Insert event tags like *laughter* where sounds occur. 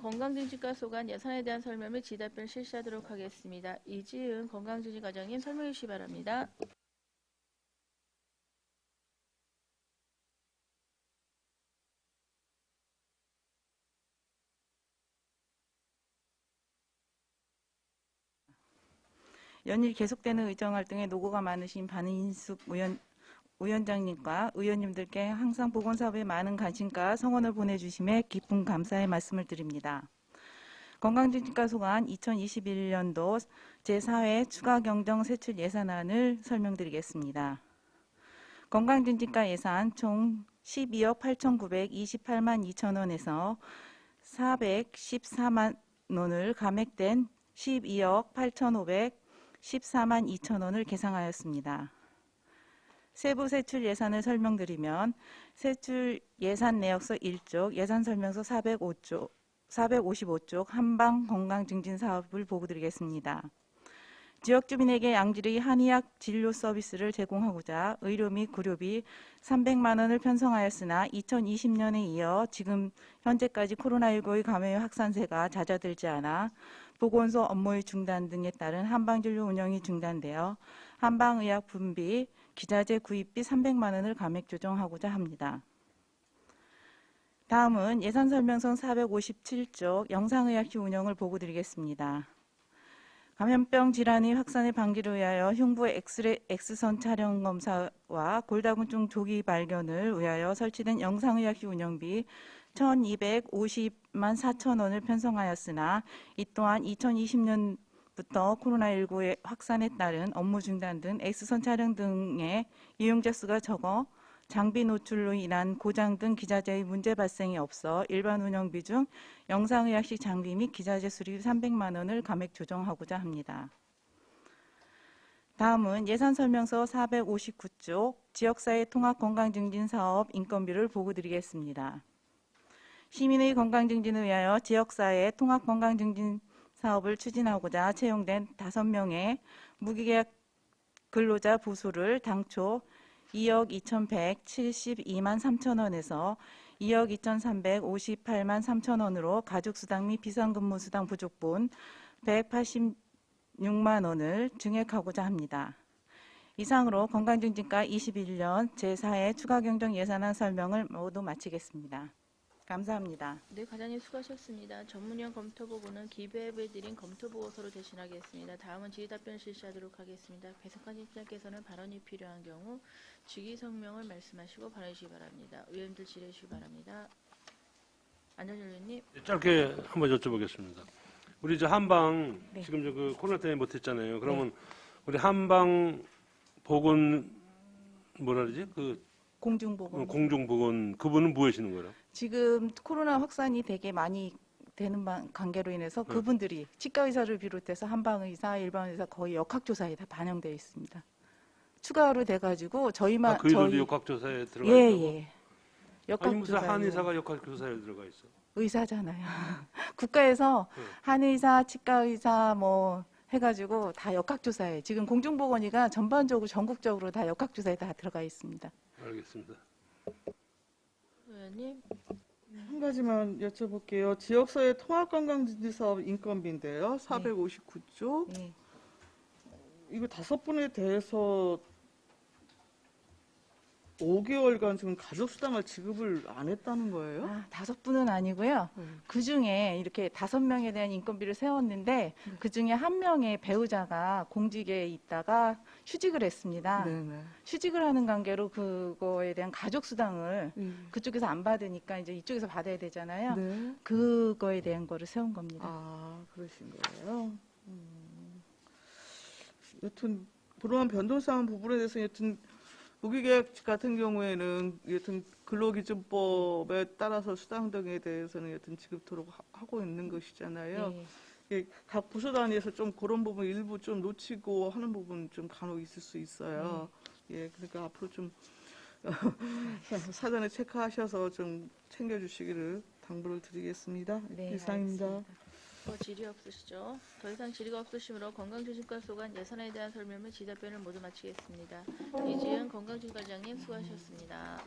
건강증진과 소관 예산에 대한 설명 및 지답변 실시하도록 하겠습니다. 이지은 건강증진 과장님 설명해 주시기 바랍니다. 연일 계속되는 의정 활동에 노고가 많으신 반인숙 의원, 위원장님과 의원님들께 항상 보건사업에 많은 관심과 성원을 보내주심에 깊은 감사의 말씀을 드립니다. 건강증진과 소관 2021년도 제4회 추가 경정 세출 예산안을 설명드리겠습니다. 건강증진과 예산 총 12억 8,928만 2천 원에서 414만 원을 감액된 12억 8,514만 2천 원을 계상하였습니다. 세부 세출 예산을 설명드리면 세출 예산 내역서 1쪽, 예산 설명서 405쪽, 455쪽 한방 건강 증진 사업을 보고 드리겠습니다. 지역 주민에게 양질의 한의학 진료 서비스를 제공하고자 의료 및 구료비 300만 원을 편성하였으나 2020년에 이어 지금 현재까지 코로나19의 감염 확산세가 잦아들지 않아 보건소 업무의 중단 등에 따른 한방진료 운영이 중단되어 한방의학 분비, 기자재 구입비 300만 원을 감액 조정하고자 합니다. 다음은 예산 설명서 457쪽 영상의학시 운영을 보고 드리겠습니다. 감염병 질환의 확산의 방지를 위하여 흉부 엑스레, 엑스선 촬영 검사와 골다공증 조기 발견을 위하여 설치된 영상의학시 운영비 1,250만 4천 원을 편성하였으나 이 또한 2020년 부터 코로나19의 확산에 따른 업무 중단 등 엑스선 촬영 등의 이용자 수가 적어 장비 노출로 인한 고장 등 기자재의 문제 발생이 없어 일반 운영비 중 영상의학식 장비 및 기자재 수리비 300만 원을 감액 조정하고자 합니다. 다음은 예산 설명서 459쪽 지역사회 통합 건강 증진 사업 인건비를 보고 드리겠습니다. 시민의 건강 증진을 위하여 지역사회 통합 건강 증진 사업을 추진하고자 채용된 5명의 무기계약 근로자 보수를 당초 2억 2,172만 3천 원에서 2억 2,358만 3천 원으로 가족수당 및 비상근무수당 부족분 186만 원을 증액하고자 합니다. 이상으로 건강증진과 21년 제4회 추가 경정 예산안 설명을 모두 마치겠습니다. 감사합니다. 네, 과장님 수고하셨습니다. 전문위원 검토보고는 기부해드린 검토보고서로 대신하겠습니다. 다음은 질의답변 실시하도록 하겠습니다. 배석관님께서는 발언이 필요한 경우 직위성명을 말씀하시고 발언해 주시기 바랍니다. 의원들 질의해 주시기 바랍니다. 안전열 의원님. 짧게 한번 여쭤보겠습니다. 우리 저 한방 네. 지금 저그 코로나 때문에 못했잖아요. 그러면 우리 한방 보건 뭐라 그러지? 그 공중보건. 공중보건 그분은 뭐 하시는 거예요? 지금 코로나 확산이 되게 많이 되는 방- 관계로 인해서 네. 그분들이 치과 의사를 비롯해서 한방 의사, 일반 의사 거의 역학조사에 다 반영되어 있습니다. 추가로 돼가지고 저희만 아, 그들도 저희 역학조사에 들어가 예 있다고? 예. 아니 무슨 역학조사 한의사가 역학조사에 들어가 있어? 의사잖아요. *laughs* 국가에서 네. 한의사, 치과 의사 뭐 해가지고 다 역학조사에 지금 공중보건의가 전반적으로 전국적으로 다 역학조사에 다 들어가 있습니다. 알겠습니다. 의원님. 한 가지만 여쭤볼게요. 지역사회 통합관광지지 사업 인건비인데요. 459조. 예. 이거 다섯 분에 대해서 5개월간 지금 가족수당을 지급을 안 했다는 거예요? 아, 다섯 분은 아니고요. 음. 그 중에 이렇게 다섯 명에 대한 인건비를 세웠는데 그 중에 한 명의 배우자가 공직에 있다가 휴직을 했습니다. 네네. 휴직을 하는 관계로 그거에 대한 가족 수당을 음. 그쪽에서 안 받으니까 이제 이쪽에서 받아야 되잖아요. 네. 그거에 대한 거를 세운 겁니다. 아, 그러신 거예요. 음. 여튼 불우한 변동사항 부분에 대해서 여튼 무기계약 같은 경우에는 여튼 근로기준법에 따라서 수당 등에 대해서는 여튼 지급토록 하- 하고 있는 것이잖아요. 예. 예, 각 부서 단위에서 좀 그런 부분 일부 좀 놓치고 하는 부분 좀 간혹 있을 수 있어요. 예, 그러니까 앞으로 좀 *laughs* 사전에 체크하셔서 좀 챙겨주시기를 당부를 드리겠습니다. 네, 이상입니다. 알겠습니다. 더 질의 없으시죠? 더 이상 질의가 없으시므로 건강증진과 소관 예산에 대한 설명 및 지답변을 모두 마치겠습니다. 이지은 건강증과장님 수고하셨습니다.